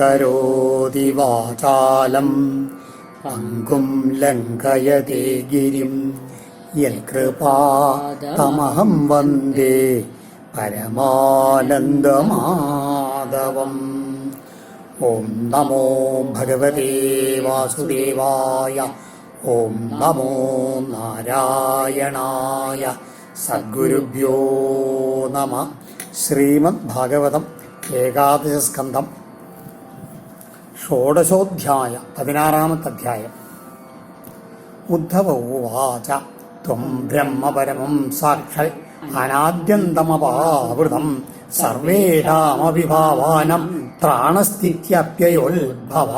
കരോതി വാചാലം അങ്കും ലംഘയതേ ഗിരിം. യൽകൃപാതമഹം വന്ദേ പരമാനന്ദമാധവം. ഓം നമോ ഭഗവതേ വാസുദേവായ. ഓം നമോ നാരായണായ. സദ്ഗുരുഭ്യോ നമ. ശ്രീമദ് ഭാഗവതം ഏകാദശസ്കന്ധം ഷോഡശോധ്യായ പതിനാറാമത്തെ അധ്യായം ഉദ്ധവ ഉവാച ത്വം ബ്രഹ്മപരമം സാക്ഷൽ അനാദ്യന്തമപാവൃതം സർവേഷാമവിഭാവാനം ത്രാണസ്ഥിത്യപ്യയോത്ഭവ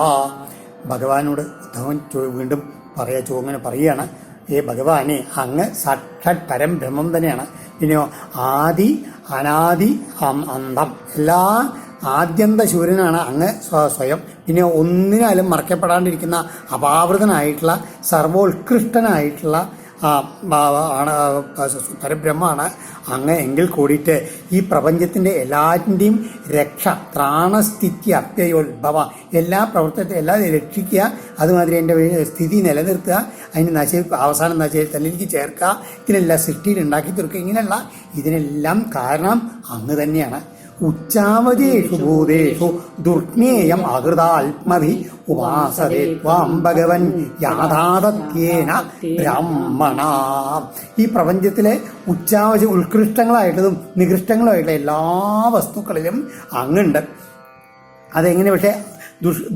ഭഗവാനോട് ഉദ്ധവൻ വീണ്ടും പറയാ ചോങ്ങനെ പറയുകയാണ് ഏ ഭഗവാനെ അങ്ങ് സാക്ഷാത് പരം ബ്രഹ്മം തന്നെയാണ്. പിന്നെയോ ആദി അനാദി അന്തം എല്ലാ ആദ്യന്ത ശൂരനാണ് അങ്ങ് സ്വയം. പിന്നെ ഒന്നിനാലും മറക്കപ്പെടാണ്ടിരിക്കുന്ന അപാവൃതനായിട്ടുള്ള സർവോത്കൃഷ്ടനായിട്ടുള്ള ആണ് പരബ്രഹ്മമാണ് അങ്ങ് എങ്കിൽ കൂടിയിട്ട് ഈ പ്രപഞ്ചത്തിന്റെ എല്ലാറ്റിന്റെയും രക്ഷ ത്രാണസ്ഥിതി അപ്യയോത്ഭവ എല്ലാ പ്രവർത്തനത്തെ എല്ലാ രക്ഷിക്കുക അതുമാതിരി എന്റെ സ്ഥിതി നിലനിർത്തുക അതിന് നശി അവസാനം നശി തല്ലിലേക്ക് ചേർക്കുക ഇതിനെല്ലാം സൃഷ്ടിയിൽ ഉണ്ടാക്കി തീർക്കുക ഇങ്ങനെയുള്ള ഇതിനെല്ലാം കാരണം അങ്ങ് തന്നെയാണ്. ഉച്ചാവതേഷു ഭൂതേഷു ദുർജ്ഞേയം അകൃതാത്മഭി ഉപാസതേ ത്വാം ഭഗവൻ യാഥാതത്യേന ബ്രാഹ്മണ. ഈ പ്രപഞ്ചത്തിലെ ഉച്ചാവച ഉത്കൃഷ്ടങ്ങളായിട്ടുള്ളതും നികൃഷ്ടങ്ങളായിട്ടുള്ള എല്ലാ വസ്തുക്കളിലും അങ്ങുണ്ട്. അതെങ്ങനെ പക്ഷേ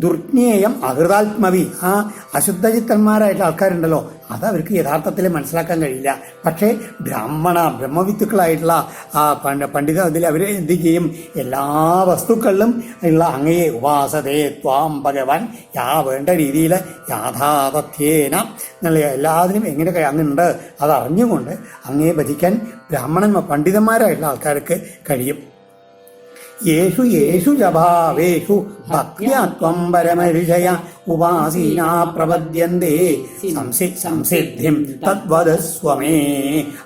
ദുർജ്ഞേയം അഹൃതാത്മവി ആ അശുദ്ധചിത്തന്മാരായിട്ടുള്ള ആൾക്കാരുണ്ടല്ലോ അത് അവർക്ക് യഥാർത്ഥത്തിൽ മനസ്സിലാക്കാൻ കഴിയില്ല. പക്ഷേ ബ്രാഹ്മണ ബ്രഹ്മവിത്തുക്കളായിട്ടുള്ള ആ പണ്ഡ പണ്ഡിത അതിൽ അവർ എന്ത് ചെയ്യും? എല്ലാ വസ്തുക്കളിലും ഉള്ള അങ്ങയെ ഉപാസതേ ത്വാം ഭഗവാൻ യാ വേണ്ട രീതിയിൽ യാഥാതഥ്യേന എന്നുള്ള എല്ലാത്തിനും എങ്ങനെ അങ്ങുണ്ട് അത് അറിഞ്ഞുകൊണ്ട് അങ്ങയെ ഭജിക്കാൻ ബ്രാഹ്മണന്മാർ പണ്ഡിതന്മാരായിട്ടുള്ള ആൾക്കാർക്ക് കഴിയും. യേഷു യേശു ജഭാവേഷു ഭക്യാത്വം പരമവിഷയ ഉപാസീനാ പ്രപദ്യന്തേ. സംസി സംസിദ്ധിം തദ്വദസ്വമേ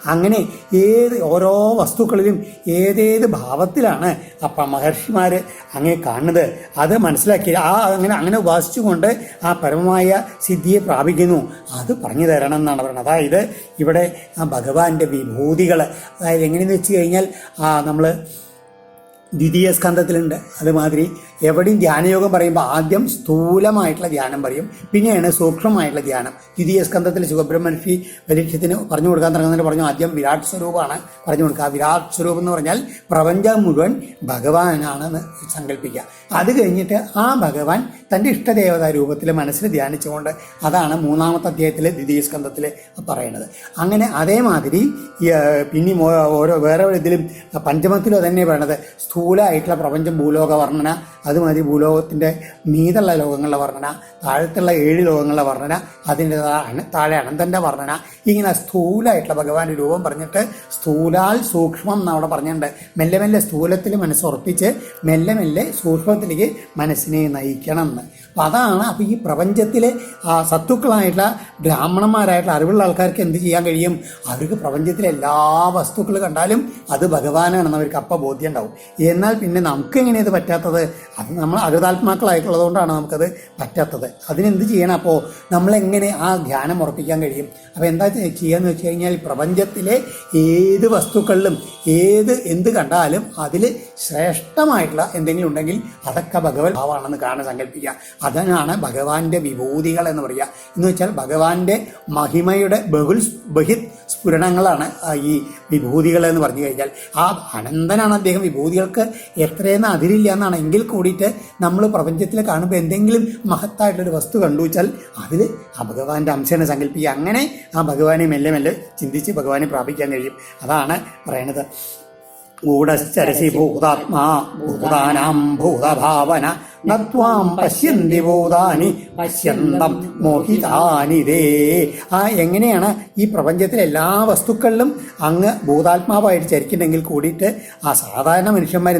അങ്ങനെ ഏത് ഓരോ വസ്തുക്കളിലും ഏതേത് ഭാവത്തിലാണ് അപ്പം മഹർഷിമാർ അങ്ങനെ കാണുന്നത്. അത് മനസ്സിലാക്കി ആ അങ്ങനെ അങ്ങനെ ഉപാസിച്ചുകൊണ്ട് ആ പരമമായ സിദ്ധിയെ പ്രാപിക്കുന്നു. അത് പറഞ്ഞു തരണം എന്നാണ് പറയുന്നത്. അതായത് ഇവിടെ ആ ഭഗവാന്റെ വിഭൂതികൾ അതായത് എങ്ങനെയെന്ന് വെച്ച് കഴിഞ്ഞാൽ നമ്മൾ ദ്വിതീയ സ്കന്ധത്തിലുണ്ട്. അതുമാതിരി എവിടെയും ധ്യാനയോഗം പറയുമ്പോൾ ആദ്യം സ്ഥൂലമായിട്ടുള്ള ധ്യാനം പറയും. പിന്നെയാണ് സൂക്ഷ്മമായിട്ടുള്ള ധ്യാനം. ദ്വിതീയ സ്കന്ധത്തിൽ ശുഭബ്രഹ്മർഷി പരീക്ഷത്തിന് പറഞ്ഞു കൊടുക്കാൻ തുടങ്ങുന്നതിന് പറഞ്ഞു ആദ്യം വിരാട് സ്വരൂപമാണ് പറഞ്ഞു കൊടുക്കുക. ആ വിരാട് സ്വരൂപം എന്ന് പറഞ്ഞാൽ പ്രപഞ്ചം മുഴുവൻ ഭഗവാനാണെന്ന് സങ്കല്പിക്കുക. അത് കഴിഞ്ഞിട്ട് ആ ഭഗവാൻ തന്റെ ഇഷ്ടദേവതാ രൂപത്തിൽ മനസ്സിൽ ധ്യാനിച്ചുകൊണ്ട് അതാണ് മൂന്നാമത്തെ അധ്യായത്തിൽ ദ്വിതീയ സ്കന്ധത്തിൽ പറയുന്നത്. അങ്ങനെ അതേമാതിരി പിന്നെ ഓരോ വേറെ ഇതിലും പഞ്ചമത്തിലും തന്നെ പറയണത് സ്ഥൂലമായിട്ടുള്ള പ്രപഞ്ചം ഭൂലോക വർണന അതുമാതിരി ഭൂലോകത്തിന്റെ മീതുള്ള ലോകങ്ങളുടെ വർണന താഴത്തുള്ള ഏഴ് ലോകങ്ങളുടെ വർണന അതിന്റെ താഴെ- അനന്തന്റെ വർണന. ഇങ്ങനെ സ്ഥൂലമായിട്ടുള്ള ഭഗവാന്റെ രൂപം പറഞ്ഞിട്ട് സ്ഥൂലാൽ സൂക്ഷ്മം എന്ന് അവിടെ പറഞ്ഞിട്ടുണ്ട്. മെല്ലെ മെല്ലെ സ്ഥൂലത്തിൽ മനസ്സുറപ്പിച്ച് മെല്ലെ മെല്ലെ സൂക്ഷ്മത്തിലേക്ക് മനസ്സിനെ നയിക്കണം എന്ന് അപ്പം അതാണ് അപ്പോൾ ഈ പ്രപഞ്ചത്തിലെ സത്തുക്കളായിട്ടുള്ള ബ്രാഹ്മണന്മാരായിട്ടുള്ള അറിവുള്ള ആൾക്കാർക്ക് എന്ത് ചെയ്യാൻ കഴിയും? അവർക്ക് പ്രപഞ്ചത്തിലെ എല്ലാ വസ്തുക്കൾ കണ്ടാലും അത് ഭഗവാനാണെന്ന് അവർക്ക് അപ്പോൾ ബോധ്യം ഉണ്ടാവും എന്നാൽ പിന്നെ നമുക്ക് എങ്ങനെ ഇത് പറ്റാത്തത്? അത് നമ്മൾ അകൃതാത്മാക്കളായിട്ടുള്ളതുകൊണ്ടാണ് നമുക്കത് പറ്റാത്തത്. അതിനെന്ത് ചെയ്യണം അപ്പോൾ നമ്മളെങ്ങനെ ആ ധ്യാനം ഉറപ്പിക്കാൻ കഴിയും? അപ്പോൾ എന്താ ചെയ്യാന്ന് വെച്ച് കഴിഞ്ഞാൽ പ്രപഞ്ചത്തിലെ ഏത് വസ്തുക്കളിലും ഏത് എന്ത് കണ്ടാലും അതിൽ ശ്രേഷ്ഠമായിട്ടുള്ള എന്തെങ്കിലും ഉണ്ടെങ്കിൽ അതൊക്കെ ഭഗവത് ഭാവമാണെന്ന് കാണാൻ സങ്കല്പിക്കുക. അതിനാണ് ഭഗവാന്റെ വിഭൂതികൾ എന്ന് പറയുക. എന്ന് വെച്ചാൽ ഭഗവാന്റെ മഹിമയുടെ ബഹുൽ ബഹിത് സ്ഫുരണങ്ങളാണ് ഈ വിഭൂതികൾ എന്ന് പറഞ്ഞു കഴിഞ്ഞാൽ. ആ അനന്തനാണ് അദ്ദേഹം വിഭൂതികൾക്ക് എത്രയെന്ന് അതിരില്ല എന്നാണ്. എങ്കിൽ കൂടിയിട്ട് നമ്മൾ പ്രപഞ്ചത്തിൽ കാണുമ്പോൾ എന്തെങ്കിലും മഹത്തായിട്ടൊരു വസ്തു കണ്ടു വെച്ചാൽ അതിൽ ആ ഭഗവാന്റെ അംശനെ സങ്കല്പിക്കുക. അങ്ങനെ ആ ഭഗവാനെ മെല്ലെ മെല്ലെ ചിന്തിച്ച് ഭഗവാനെ പ്രാപിക്കാൻ കഴിയും. അതാണ് പറയണത്. ഗൂഢശ്ചരസി ഭൂതാത്മാ ഭൂതാനാം ഭൂതഭാവന നത്വാം പശ്യന്തി ഭൂതാനി പശ്യന്തം മോഹിതാനി ദേ. ആ എങ്ങനെയാണ് ഈ പ്രപഞ്ചത്തിലെ എല്ലാ വസ്തുക്കളിലും അങ്ങ് ഭൂതാത്മാവായിട്ട് ചരിക്കുന്നെങ്കിൽ കൂടിയിട്ട് ആ സാധാരണ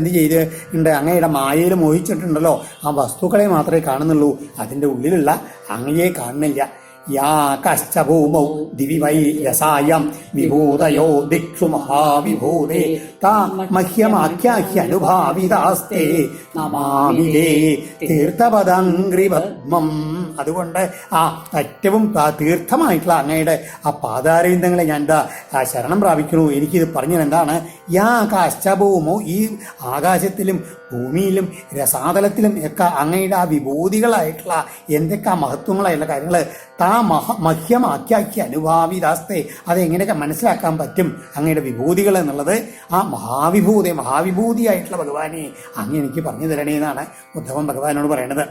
ചെയ്ത് ഉണ്ട് അങ്ങയുടെ മായയിൽ മോഹിച്ചിട്ടുണ്ടല്ലോ. ആ വസ്തുക്കളെ മാത്രമേ കാണുന്നുള്ളൂ. അതിന്റെ ഉള്ളിലുള്ള അങ്ങയെ കാണുന്നില്ല. യാ കശ്ച ഭൂമൗ ദിവി വൈ രസായം വിഭൂതയോ ദിക്ഷു മഹാവിഭൂതേ താ മഹ്യമാഖ്യാഹ്യനുഭാവിതാസ്തേ നമാമിതേ തീർത്ഥപദാംഗ്രിപത്മം അതുകൊണ്ട് ആ ഏറ്റവും തീർത്ഥമായിട്ടുള്ള അങ്ങയുടെ ആ പാതാരവിന്ദങ്ങളെ ഞാൻ എന്താ ശരണം പ്രാപിക്കുന്നു. എനിക്കിത് പറഞ്ഞത് എന്താണ് യാ കാശ്ചഭൂമോ ഈ ആകാശത്തിലും ഭൂമിയിലും രസാതലത്തിലും ഒക്കെ അങ്ങയുടെ ആ വിഭൂതികളായിട്ടുള്ള എന്തൊക്കെ മഹത്വങ്ങളായിട്ടുള്ള കാര്യങ്ങൾ താ മഹ മഹ്യമാക്കിയാക്കി അനുഭാവിതാസ്തെ അതെങ്ങനെയൊക്കെ മനസ്സിലാക്കാൻ പറ്റും? അങ്ങയുടെ വിഭൂതികൾ എന്നുള്ളത് ആ മഹാവിഭൂതി മഹാവിഭൂതിയായിട്ടുള്ള ഭഗവാനെ അങ്ങ് എനിക്ക് പറഞ്ഞു തരണേ എന്നാണ് ഉദ്ധവൻ ഭഗവാനോട് പറയണത്.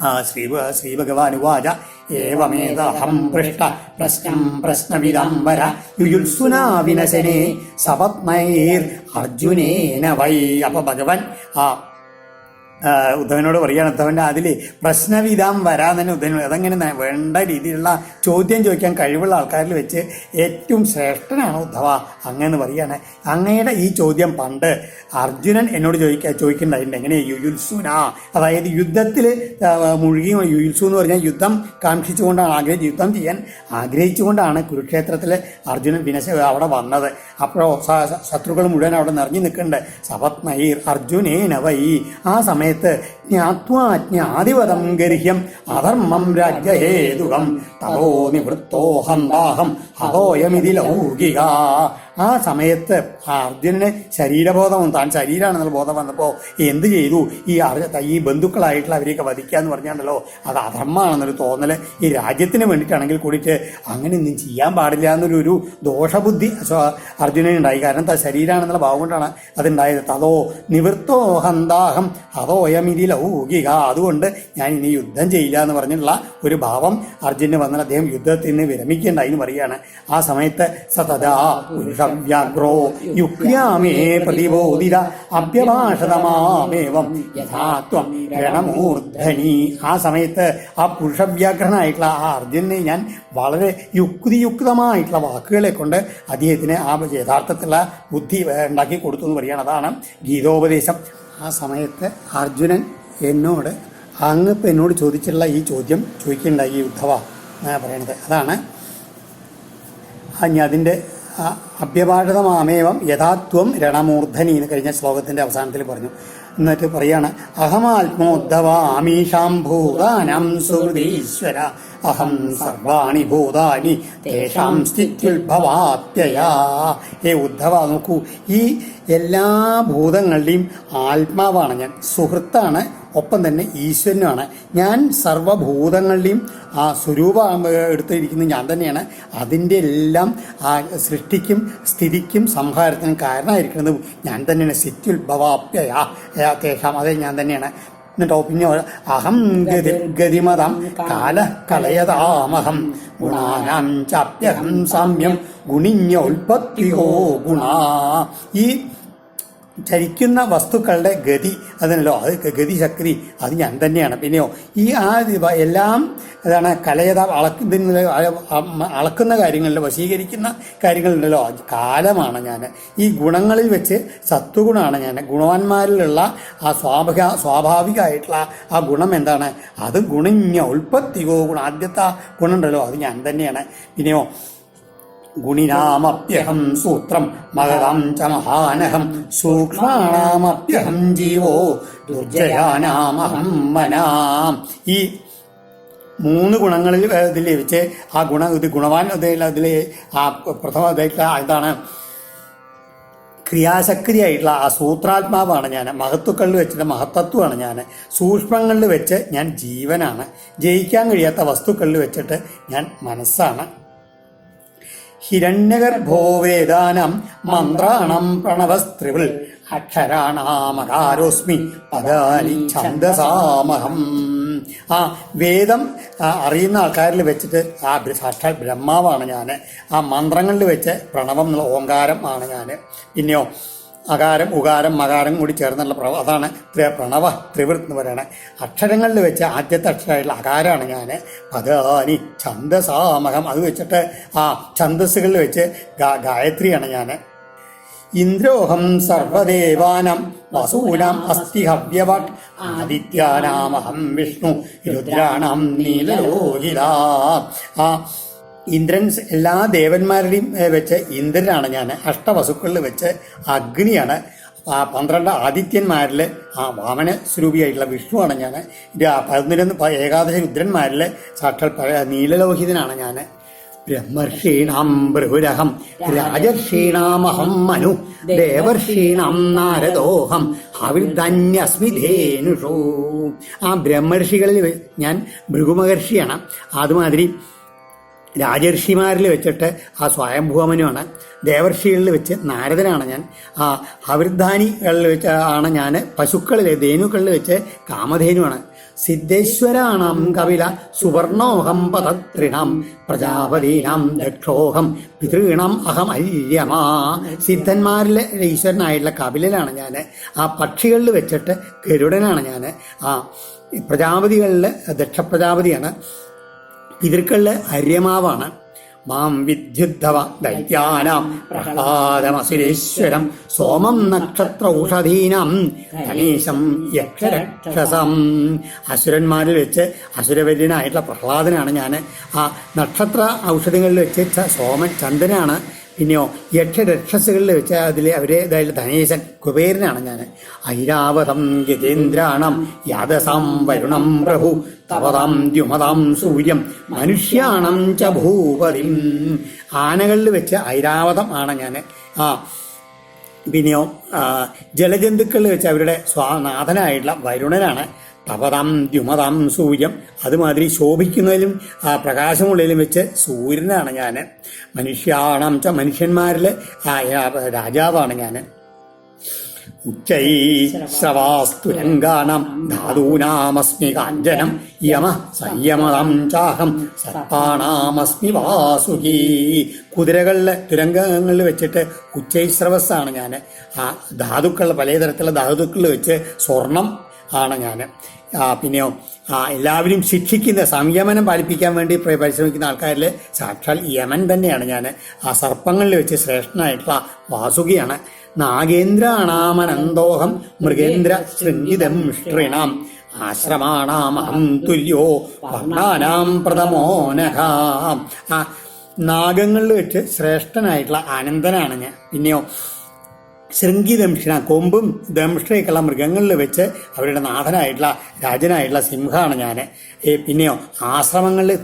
ആ ശ്രീ ശ്രീ ഭഗവാൻ ഉവാച ഏവമേതഹം പൃഷ്ട പ്രശ്നം പ്രശ്നവിദംബര യുയുത്സുനാ വിനശനെ സപത്മൈർ അർജുനേന വൈ. അപ്പൊ ഭഗവാൻ ആ, ഉദ്ധവനോട് പറയുകയാണ് ഉദ്ധവന്റെ അതിൽ പ്രശ്നവിധാം വരാൻ തന്നെ ഉദ്ധവൻ അതങ്ങനെ വേണ്ട രീതിയിലുള്ള ചോദ്യം ചോദിക്കാൻ കഴിവുള്ള ആൾക്കാരിൽ വെച്ച് ഏറ്റവും ശ്രേഷ്ഠനാണ് ഉദ്ധവ അങ്ങനെ പറയുകയാണ് അങ്ങയുടെ ഈ ചോദ്യം പണ്ട് അർജുനൻ എന്നോട് ചോദിക്കാൻ ചോദിക്കുന്നുണ്ടായിട്ടുണ്ട് എങ്ങനെ? യുയുത്സുന അതായത് യുദ്ധത്തിൽ മുഴുകി യുയുത്സു എന്ന് പറഞ്ഞാൽ യുദ്ധം കാക്ഷിച്ചുകൊണ്ടാണ് ആഗ്രഹിച്ച് യുദ്ധം ചെയ്യാൻ ആഗ്രഹിച്ചുകൊണ്ടാണ് കുരുക്ഷേത്രത്തിൽ അർജുനൻ വിനശ അവിടെ വന്നത്. അപ്പോഴോ ശത്രുക്കൾ മുഴുവൻ അവിടെ നിറഞ്ഞു നിൽക്കുന്നുണ്ട്. സപത്നൈർ ഈ ആ സമയത്ത് ജ്ഞാത്വാ ജ്ഞാതിപദം ഗർഹ്യം അധർമ്മം രാജ്യഹേതുകം. തതോ നിവൃത്തോഹം ദാഹം ഹതോയമിതി ലൗകിക. ആ സമയത്ത് അർജുനന് ശരീരബോധം താൻ ശരീരമാണെന്നുള്ള ബോധം വന്നപ്പോൾ എന്ത് ചെയ്തു? ഈ ഈ ബന്ധുക്കളായിട്ടുള്ള അവരെയൊക്കെ വധിക്കുക എന്ന് പറഞ്ഞാണല്ലോ അത് അധർമ്മമാണെന്നൊരു തോന്നൽ ഈ രാജ്യത്തിന് വേണ്ടിയിട്ടാണെങ്കിൽ കൂടിയിട്ട് അങ്ങനെ ഒന്നും ചെയ്യാൻ പാടില്ല എന്നൊരു ഒരു ദോഷബുദ്ധി അർജുനനുണ്ടായി കാരണം ത ശരീരമാണെന്നുള്ള ഭാവം കൊണ്ടാണ് അതുണ്ടായത്. തതോ നിവൃത്തോ ഹന്താഹം ഹതോയമിതി ലൗകിക അതുകൊണ്ട് ഞാൻ ഇനി യുദ്ധം ചെയ്യില്ല എന്ന് പറഞ്ഞിട്ടുള്ള ഒരു ഭാവം അർജുനന് വന്ന അദ്ദേഹം യുദ്ധത്തിൽ നിന്ന് വിരമിക്കേണ്ട എന്ന് പറയുകയാണ്. ആ സമയത്ത് സതദാ യുക്യാമേ പ്രതിബോധിത അഭ്യഭാഷതമാമേവം യഥാത്വം ആ സമയത്ത് ആ പുരുഷവ്യാഗ്രഹനായിട്ടുള്ള ആ അർജുനെ ഞാൻ വളരെ യുക്തിയുക്തമായിട്ടുള്ള വാക്കുകളെ കൊണ്ട് അദ്ദേഹത്തിന് ആ യഥാർത്ഥത്തിലുള്ള ബുദ്ധി ഉണ്ടാക്കി കൊടുത്തു എന്ന് പറയുകയാണ്. അതാണ് ഗീതോപദേശം. ആ സമയത്ത് അർജുനൻ എന്നോട് അങ്ങ് ഇപ്പം എന്നോട് ചോദിച്ചിട്ടുള്ള ഈ ചോദ്യം ചോദിക്കേണ്ടായി ഈ ഉദ്ധവ എന്നാണ് പറയണത്. അതാണ്. ഞാൻ അതിന്റെ അഭ്യഭാഷതമാമേവം യഥാത്വം രണമൂർധനി എന്ന് കഴിഞ്ഞ ശ്ലോകത്തിന്റെ അവസാനത്തിൽ പറഞ്ഞു. എന്നിട്ട് പറയാണ് അഹമാത്മോദ്ധവാമീഷാം ഭൂതാനം സുഹൃതീശ്വര അഹം സർവാണി ഭൂതാനി തേഷാം സ്ഥിത്യുത്ഭവാത്യയാ ഹേ ഉദ്ധവ നോക്കൂ ഈ എല്ലാ ഭൂതങ്ങളുടെയും ആത്മാവാണ് ഞാൻ. സുഹൃത്താണ് ഒപ്പം തന്നെ ഈശ്വരനുമാണ്. ഞാൻ സർവഭൂതങ്ങളുടെയും ആ സ്വരൂപ എടുത്തിരിക്കുന്നത് ഞാൻ തന്നെയാണ്. അതിന്റെ എല്ലാം ആ സൃഷ്ടിക്കും സ്ഥിതിക്കും സംഹാരത്തിനും കാരണമായിരിക്കുന്നത് ഞാൻ തന്നെയാണ്. സിത്യുത്ഭവാപ്യയാ തേഷാം അതെ ഞാൻ തന്നെയാണ്. എന്നിട്ടോ പിന്നെ അഹം ഗതി ഗതിമതം കാല കളയതാമഹം. ഗുണാനാം ചാപ്യഹം സാമ്യം. ഗുണിഞ്ഞ ഉൽപ്പത്തിയോ ഗുണ. ഈ ചരിക്കുന്ന വസ്തുക്കളുടെ ഗതി അതിനല്ലോ. അത് ഗതിശക്തി അത് ഞാൻ തന്നെയാണ്. പിന്നെയോ ഈ ആ എല്ലാം അതാണ് കലയത അളക്കുന്ന അളക്കുന്ന കാര്യങ്ങളിൽ വശീകരിക്കുന്ന കാര്യങ്ങളുണ്ടല്ലോ കാലമാണ് ഞാൻ. ഈ ഗുണങ്ങളിൽ വെച്ച് സത്വഗുണമാണ് ഞാൻ. ഗുണവാന്മാരിലുള്ള ആ സ്വാഭാവിക സ്വാഭാവികമായിട്ടുള്ള ആ ഗുണം എന്താണ്? അത് ഗുണിഞ്ഞ ഉൽപ്പത്തികോ ഗുണം ആദ്യത്തെ ഗുണമുണ്ടല്ലോ. അത് ഞാൻ തന്നെയാണ്. പിന്നെയോ ഗുണിനാമപ്യഹം സൂത്രം മഹതാം ച മഹാനഹം സൂക്ഷ്മാണാമപ്യഹം ജീവോ ദുർജയാനാമഹം മനാം ഈ മൂന്ന് ഗുണങ്ങളിൽ ഇതിൽ ലഭിച്ച് ആ ഗുണ ഇത് ഗുണവാൻ ഇതിൽ അതിൽ ആ പ്രഥമ ഇതായിട്ടുള്ള എന്താണ് ക്രിയാശക്തിയായിട്ടുള്ള ആ സൂത്രാത്മാവാണ് ഞാൻ മഹത്വക്കളിൽ വെച്ചിട്ട് മഹത്തത്വമാണ് ഞാൻ സൂക്ഷ്മങ്ങളിൽ വെച്ച് ഞാൻ ജീവനാണ് ജയിക്കാൻ കഴിയാത്ത വസ്തുക്കളിൽ വെച്ചിട്ട് ഞാൻ മനസ്സാണ്. ഹിരണ്യഗർഭോ വേദാനം മന്ത്രാണം പ്രണവസ്ത്രിവിൾ അക്ഷരാണാമകാരോസ്മി പദാനി ഛന്ദസാമഹം. ആ വേദം അറിയുന്ന ആൾക്കാരിൽ വെച്ചിട്ട് ആ സാക്ഷാൽ ബ്രഹ്മാവാണ് ഞാൻ ആ മന്ത്രങ്ങളിൽ വെച്ച് പ്രണവം ഓങ്കാരം ആണ് ഞാൻ പിന്നെയോ അകാരം ഉകാരം മകാരം കൂടി ചേർന്നുള്ള പ്രവ അതാണ് ത്രി- പ്രണവ ത്രിവൃത്ത് എന്ന് പറയുന്നത് അക്ഷരങ്ങളിൽ വെച്ച് ആദ്യത്തെ അക്ഷരമായിട്ടുള്ള അകാരമാണ് ഞാൻ പദാനി ഛന്ദസാമഹം. അത് വെച്ചിട്ട് ആ ഛന്ദസ്സുകളിൽ വെച്ച് ഗായത്രിയാണ് ഞാൻ ഇന്ദ്രോഹം സർവദേവാനം വസൂനാം അസ്ഥി ഹവ്യവട് ആദിത്യാനാമഹം വിഷ്ണു രുദ്രാണാം നീലലോഹിത. ആ ഇന്ദ്രൻ എല്ലാ ദേവന്മാരുടെയും വെച്ച് ഇന്ദ്രനാണ് ഞാൻ. അഷ്ടവസുക്കളിൽ വെച്ച് അഗ്നിയാണ്. ആ പന്ത്രണ്ട് ആദിത്യന്മാരിൽ ആ വാമന സ്വരൂപിയായിട്ടുള്ള വിഷ്ണുവാണ് ഞാൻ. പതിനൊന്ന് ഏകാദശ രുദ്രന്മാരിൽ സാക്ഷാൽ നീലലോഹിതനാണ് ഞാൻ. ബ്രഹ്മർഷീണാം ബൃഹുരഹം രാജർഷീണാമഹം മനു ദേവർഷീണാം നാരദോഹം അവിർധന്യസ്മി ധേനുഷോ ആ ബ്രഹ്മർഷികളിൽ ഞാൻ ഭൃഗുമഹർഷിയാണ്. അതുമാതിരി രാജർഷിമാരിൽ വെച്ചിട്ട് ആ സ്വയംഭൂമനുമാണ്. ദേവർഷികളിൽ വെച്ച് നാരദനാണ് ഞാൻ. ആ ഹവൃദ്ധാനികളിൽ വെച്ച് ആണ് ഞാൻ. പശുക്കളിൽ ധേനുക്കളിൽ വെച്ച് കാമധേനുവാണ്. സിദ്ധേശ്വരാണാം കവില സുവർണോഹം പദത്രിണം. പ്രജാപതീനാം ദക്ഷോഹം പിതൃണം അഹം അല്യമാ. സിദ്ധന്മാരിലെ ഈശ്വരനായിട്ടുള്ള കപിലനാണ് ഞാൻ. ആ പക്ഷികളിൽ വെച്ചിട്ട് ഗരുഡനാണ് ഞാൻ. ആ പ്രജാപതികളിൽ ദക്ഷപ്രജാപതിയാണ്. പിതൃക്കളിൽ അര്യമാവാണ്. മാം വിദ്യുദ്ധവ ദൈത്യാനാം പ്രഹ്ലാദമസുരേശ്വരം സോമം നക്ഷത്ര ഔഷധീനം ഗണേശം യക്ഷരക്ഷസം. അസുരന്മാരിൽ വെച്ച് അസുരവര്യനായിട്ടുള്ള പ്രഹ്ലാദനാണ് ഞാൻ ആ നക്ഷത്ര ഔഷധങ്ങളിൽ വെച്ച് സോമൻ ചന്ദ്രനാണ്. പിന്നെയോ യക്ഷരക്ഷസുകളിൽ വെച്ച അതിൽ അവരെ ധനേശൻ കുബേരനാണ് ഞാൻ ഐരാവതം ഗജേന്ദ്രാണം യാദസാം വരുണം പ്രഭു തവതാം ദ്യുമതാം സൂര്യം മനുഷ്യാണം ച ഭൂപതിം. ആനകളിൽ വെച്ച് ഐരാവതം ആണ് ഞാൻ ആ പിന്നെയോ ജലജന്തുക്കളിൽ വെച്ച് അവരുടെ സ്വാനാഥനായിട്ടുള്ള വരുണനാണ്. തപതാം ദ്യുമതാം സൂര്യം. അതുമാതിരി ശോഭിക്കുന്നതിലും ആ, പ്രകാശമുള്ളതിലും വെച്ച് സൂര്യനാണ് ഞാൻ മനുഷ്യാണം ച മനുഷ്യന്മാരിൽ രാജാവാണ് ഞാൻ ഉച്ചൈ കാഞ്ചനം യമ സംയമതം ചാഹം സർപ്പാണാമസ്മി വാസുകി. കുതിരകളിലെ തുരങ്കങ്ങളിൽ വെച്ചിട്ട് ഉച്ചൈശ്രവസ്സാണ് ഞാൻ ആ ധാതുക്കൾ പലതരത്തിലുള്ള ധാതുക്കളിൽ വെച്ച് സ്വർണം ആണ് ഞാൻ. പിന്നെയോ എല്ലാവരും ശിക്ഷിക്കുന്ന സംയമനം പാലിപ്പിക്കാൻ വേണ്ടി പ്ര- പരിശ്രമിക്കുന്ന ആൾക്കാരിൽ സാക്ഷാൽ യമൻ തന്നെയാണ് ഞാൻ. ആ സർപ്പങ്ങളിൽ വെച്ച് ശ്രേഷ്ഠനായിട്ടുള്ള വാസുകിയാണ്. നാഗേന്ദ്രാണാമനന്തോഹം മൃഗേന്ദ്ര ശൃംഗിതം ഷ്ട്രിണാം ആശ്രമാണാമഹം തുല്യോ വർണാനാം പ്രഥമോനഖാം ആ നാഗങ്ങളിൽ വെച്ച് ശ്രേഷ്ഠനായിട്ടുള്ള ആനന്ദനാണ് ഞാൻ. പിന്നെയോ ശൃംഗിദംഷിണ കൊമ്പും ദംഷ്ട്രയൊക്കെയുള്ള മൃഗങ്ങളിൽ വെച്ച് അവരുടെ നാഥനായിട്ടുള്ള രാജനായിട്ടുള്ള സിംഹമാണ് ഞാൻ പിന്നെയോ ആശ്രമങ്ങളിൽ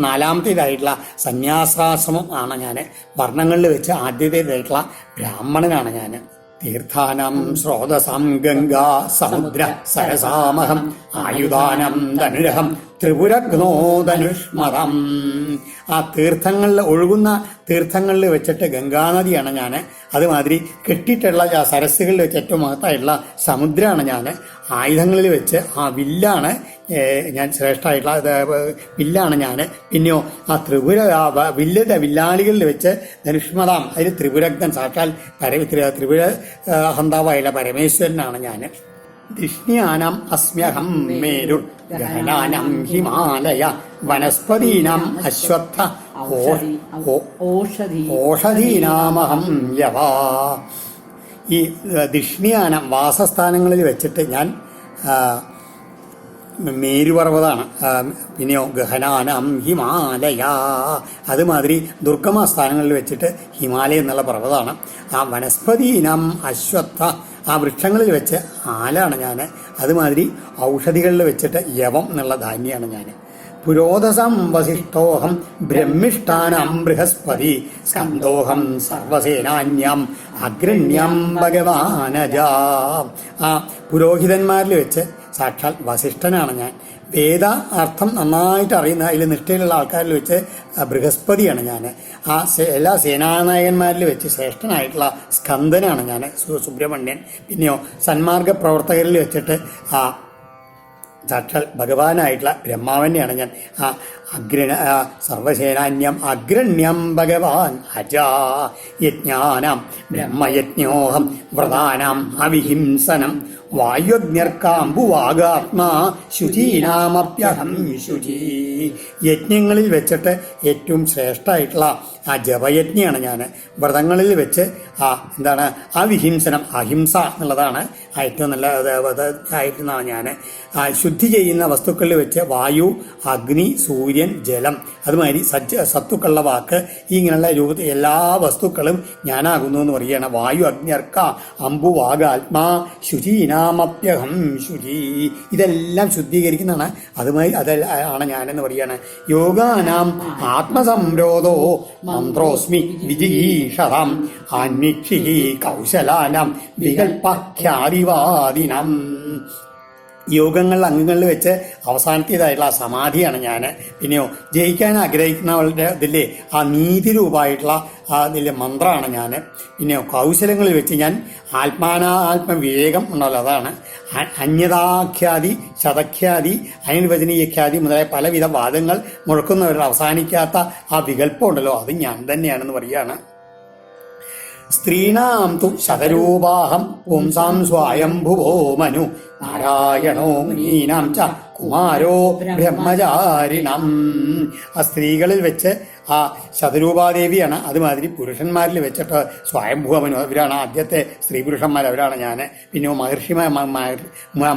നാലാമത്തേതായിട്ടുള്ള സന്യാസാശ്രമം ആണ് ഞാൻ വർണങ്ങളിൽ വെച്ച് ആദ്യത്തേതായിട്ടുള്ള ബ്രാഹ്മണനാണ് ഞാൻ തീർത്ഥാനം സ്രോതസം ഗംഗാ സമുദ്ര സരസാമഹം ആയുധാനം ധനുരഹം ത്രിപുരഗ്നോധനുഷ്മതം. ആ തീർത്ഥങ്ങളിൽ ഒഴുകുന്ന തീർത്ഥങ്ങളിൽ വെച്ചിട്ട് ഗംഗാനദിയാണ് ഞാൻ അതുമാതിരി കെട്ടിയിട്ടുള്ള ആ സരസ്സുകളിൽ വെച്ച് ഏറ്റവും മഹത്തായിട്ടുള്ള സമുദ്രമാണ് ഞാൻ ആയുധങ്ങളിൽ വെച്ച് ആ വില്ലാണ് ഞാൻ ശ്രേഷ്ഠമായിട്ടുള്ള വില്ലാണ് ഞാൻ പിന്നെയോ ആ ത്രിപുര ആ വ- വില്ലിന്റെ വില്ലാളികളിൽ വെച്ച് ധനുഷ്മതാം അതിൽ ത്രിപുരഗ്നൻ സാക്ഷാൽ പര ത്രിപുര ഹന്താവായുള്ള പരമേശ്വരനാണ് ഞാൻ ദിഷ്ണ്യാനം അസ്മ്യഹം മേരു ഗഹനാനം ഹിമാലയ വനസ്പതീനാം അശ്വത്ഥ ഓഷധീനാമഹം യവാ. ഈ ദിഷ്ണിയാനം വാസസ്ഥാനങ്ങളിൽ വെച്ചിട്ട് ഞാൻ മേരുപർവതാണ്. പിന്നെയോ ഗഹനാനം ഹിമാലയ. അതുമാതിരി ദുർഗമ സ്ഥാനങ്ങളിൽ വെച്ചിട്ട് ഹിമാലയ എന്നുള്ള പർവതമാണ് ആ വനസ്പതിനം അശ്വത്ഥ ആ വൃക്ഷങ്ങളിൽ വെച്ച് ആലാണ് ഞാൻ അതുമാതിരി ഔഷധികളിൽ വെച്ചിട്ട് യവം എന്നുള്ള ധാന്യമാണ് ഞാൻ പുരോധസം വസിഷ്ഠോഹം ബ്രഹ്മിഷ്ടാനം ബൃഹസ്പതി സ്കന്ധോഹം സർവസേനാന്യം അഗ്രണ്യം ഭഗവാനജ. ആ പുരോഹിതന്മാരിൽ വെച്ച് സാക്ഷാൽ വസിഷ്ഠനാണ് ഞാൻ. വേദ അർത്ഥം നന്നായിട്ട് അറിയുന്ന അതിൽ നിഷ്ഠയിലുള്ള ആൾക്കാരിൽ വെച്ച് ബൃഹസ്പതിയാണ് ഞാൻ. ആ എല്ലാ സേനാനായകന്മാരിൽ വെച്ച് ശ്രേഷ്ഠനായിട്ടുള്ള സ്കന്ദനാണ് ഞാൻ സുബ്രഹ്മണ്യൻ. പിന്നെയോ സന്മാർഗ പ്രവർത്തകരിൽ വെച്ചിട്ട് ആ സാക്ഷാൽ ഭഗവാനായിട്ടുള്ള ബ്രഹ്മാവനെയാണ് ഞാൻ. ആ അഗ്രണ സർവസേനാന്യം അഗ്രണ്യം ഭഗവാൻ അജാ യജ്ഞാനം ബ്രഹ്മയജ്ഞോഹം വ്രതാനാം അവിഹിംസനം വായുജ്ഞർക്കാമ്പുവാഗാത്മാ ശുചീനാമപ്യഹം ശുചി. യജ്ഞങ്ങളിൽ വെച്ചിട്ട് ഏറ്റവും ശ്രേഷ്ഠമായിട്ടുള്ള ആ ജപയജ്ഞയാണ് ഞാൻ വ്രതങ്ങളിൽ വെച്ച് ആ എന്താണ് അവിഹിംസനം അഹിംസ എന്നുള്ളതാണ് ഏറ്റവും നല്ല ആയിരുന്നാണ് ഞാൻ ആ ശുദ്ധി ചെയ്യുന്ന വസ്തുക്കളിൽ വെച്ച് വായു അഗ്നി സൂര്യൻ ജലം അതുമാതിരി സജ്ജ സത്തുക്കളുടെ വാക്ക് ഇങ്ങനെയുള്ള രൂപത്തിൽ എല്ലാ വസ്തുക്കളും ഞാനാകുന്നു എന്ന് പറയുകയാണ്. വായു അഗ്നിയർക്ക അമ്പു വാഗ ആത്മാ ശുചീനാമപ്യഹം ശുചി. ഇതെല്ലാം ശുദ്ധീകരിക്കുന്നതാണ്. അതുമായി അത് ആണ് ഞാനെന്ന് പറയാണ് യോഗാനാം ആത്മസംരോധോ മന്ത്രോസ്മി വിജീഷതം അന്വിക്ഷി കൗശലാനം വികൽപ്പഖ്യാതിവാദിനം. യോഗങ്ങളിൽ അംഗങ്ങളിൽ വെച്ച് അവസാനത്തേതായിട്ടുള്ള ആ സമാധിയാണ് ഞാൻ. പിന്നെയോ ജയിക്കാൻ ആഗ്രഹിക്കുന്നവരുടെ ഇതിലെ ആ നീതി രൂപമായിട്ടുള്ള ആ ഇതിലെ മന്ത്രമാണ് ഞാൻ. പിന്നെയോ കൗശലങ്ങളിൽ വെച്ച് ഞാൻ ആത്മാനാത്മവിവേകം ഉണ്ടല്ലോ അതാണ്. അന്യതാഖ്യാതി ശതഖ്യാതി അനിർവചനീയഖ്യാതി മുതലായ പലവിധ വാദങ്ങൾ മുഴക്കുന്നവരുടെ അവസാനിക്കാത്ത ആ വികല്പമുണ്ടല്ലോ അത് ഞാൻ തന്നെയാണെന്ന് പറയുകയാണ്. സ്ത്രീണാം തു ശതരൂപാഹം പുംസാം സ്വായംഭുവോ മനു. നാരായണോ മുനീനാം ച കുമാരോ ബ്രഹ്മചാരിണം. ആ സ്ത്രീകളിൽ വെച്ച് ആ ശതരൂപാദേവിയാണ് അതുമാതിരി പുരുഷന്മാരിൽ വെച്ചിട്ട് സ്വയംഭുവ മനു. അവരാണ് ആദ്യത്തെ സ്ത്രീ പുരുഷന്മാർ അവരാണ് ഞാൻ പിന്നെ മഹർഷി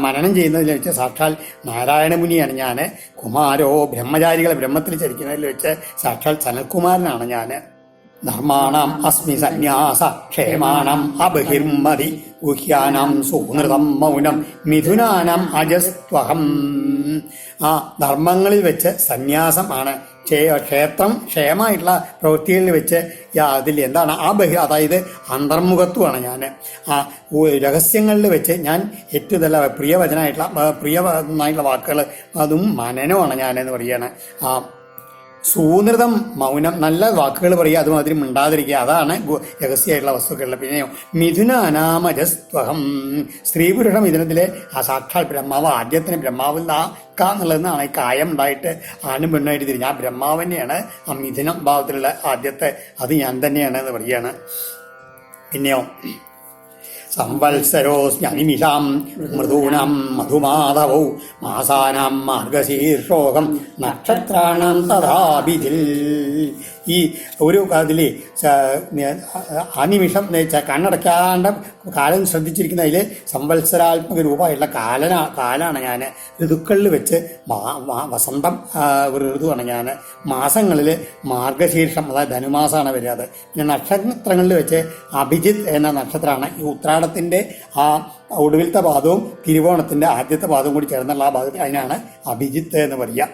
മനനം ചെയ്യുന്നതിൽ വെച്ച് സാക്ഷാൽ നാരായണ മുനിയാണ് ഞാൻ കുമാരോ ബ്രഹ്മചാരികളെ ബ്രഹ്മത്തിൽ ചരിക്കുന്നതിൽ വെച്ച് സാക്ഷാൽ സനൽകുമാരനാണ് ഞാൻ ധർമാണം അസ്മി സന്യാസ ക്ഷേമാണം അബഹിർമതി ഗുഹ്യാനം സുഹൃതം മൗനം മിഥുനാനം അജസ്ത്വഹം. ആ ധർമ്മങ്ങളിൽ വെച്ച് സന്യാസമാണ് ക്ഷേ- ക്ഷേത്രം ക്ഷേമമായിട്ടുള്ള പ്രവൃത്തികളിൽ വെച്ച് അതിൽ എന്താണ് ആ ബഹി അതായത് അന്തർമുഖത്വമാണ് ഞാൻ. ആ രഹസ്യങ്ങളിൽ വെച്ച് ഞാൻ ഏറ്റവും നല്ല പ്രിയവചനായിട്ടുള്ള പ്രിയവചനായിട്ടുള്ള വാക്കുകൾ അതും മനനമാണ് ഞാനെന്ന് പറയുകയാണ്. ആ സൂനൃതം മൗനം നല്ല വാക്കുകൾ പറയുക അതുമാതിരി മിണ്ടാതിരിക്കുക. അതാണ് രഹസ്യമായിട്ടുള്ള വസ്തുക്കളുടെ പിന്നെയോ. മിഥുനാനാമജസ്ത്വഹം. സ്ത്രീ പുരുഷ മിഥുനത്തിലെ ആ സാക്ഷാൽ ബ്രഹ്മാവ് ആദ്യത്തിന് ബ്രഹ്മാവിൽ ആ എന്നുള്ളതെന്നാണ് ഈ കായം ഉണ്ടായിട്ട് ആണും പെണ്ണായിട്ട് തിരിഞ്ഞ് ആ ബ്രഹ്മാവ് തന്നെയാണ് ആ മിഥുനം ഭാവത്തിലുള്ള ആദ്യത്തെ. അത് ഞാൻ തന്നെയാണ് എന്ന് പറയുകയാണ്. പിന്നെയോ. സംവത്സരോസ്മ്യനിമിഷാം മൃദൂണം മധുമാധവൗ മാസാനാം മാർഗശീർഷോകം നക്ഷത്രാണാം തഥാഭിജിൽ. ഈ ഒരു അതിൽ ആ നിമിഷം കണ്ണടക്കാണ്ട് വെച്ചാൽ ശ്രദ്ധിച്ചിരിക്കുന്ന കാലം ശ്രദ്ധിച്ചിരിക്കുന്നതിൽ സംവത്സരാത്മക രൂപമായിട്ടുള്ള കാലന കാലാണ് ഞാൻ ഋതുക്കളിൽ വെച്ച് വസന്തം ഒരു ഋതുവാണ് ഞാൻ മാസങ്ങളിൽ മാർഗശീർഷം അതായത് ധനുമാസമാണ് വരിക അത്. പിന്നെ നക്ഷത്രങ്ങളിൽ വെച്ച് അഭിജിത്ത് എന്ന നക്ഷത്രമാണ് ഈ ഉത്രാടത്തിന്റെ ആ ഒടുവിലത്തെ പാദവും തിരുവോണത്തിന്റെ ആദ്യത്തെ പാദവും കൂടി ചേർന്നുള്ള ആ ഭാഗത്ത് അതിനാണ് അഭിജിത്ത് എന്ന് പറയുക.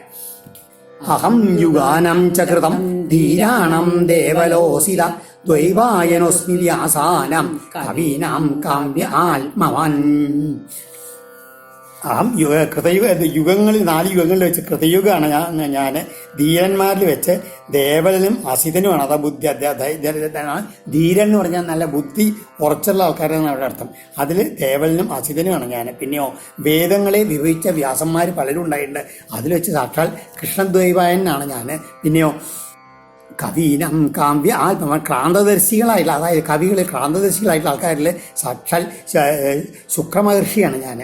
അഹം യുഗാനം ചകൃതം കൃതം ധീരാണം ദേവലോസില ദ്വൈവായനോസ്മി വ്യാസാനം കവീനാം കാവ്യ ആത്മവാൻ അഹം യുഗ കൃതയുഗ യുഗങ്ങളിൽ നാല് യുഗങ്ങളിൽ വെച്ച് കൃതയുഗമാണ് ഞാൻ ഞാൻ ധീരന്മാരിൽ വെച്ച് ദേവനും അസിതനുമാണ്. അതാ ബുദ്ധി ധീരൻ എന്ന് പറഞ്ഞാൽ നല്ല ബുദ്ധി ഉറച്ചുള്ള ആൾക്കാരാണ് അവരുടെ അർത്ഥം. അതിൽ ദേവലനും അസിതനുമാണ് ഞാൻ പിന്നെയോ വേദങ്ങളെ വിവഹിച്ച വ്യാസന്മാർ പലരും ഉണ്ടായിട്ടുണ്ട്. അതിൽ വെച്ച് സാക്ഷാൽ കൃഷ്ണദ്വൈവായനാണ് ഞാൻ പിന്നെയോ കവീനം കാവ്യ ആത്മ ക്രാന്തദർശികളായിട്ടുള്ള അതായത് കവികൾ ക്രാന്തദർശികളായിട്ടുള്ള ആൾക്കാരിൽ സാക്ഷാൽ ശുക്രമഹർഷിയാണ് ഞാൻ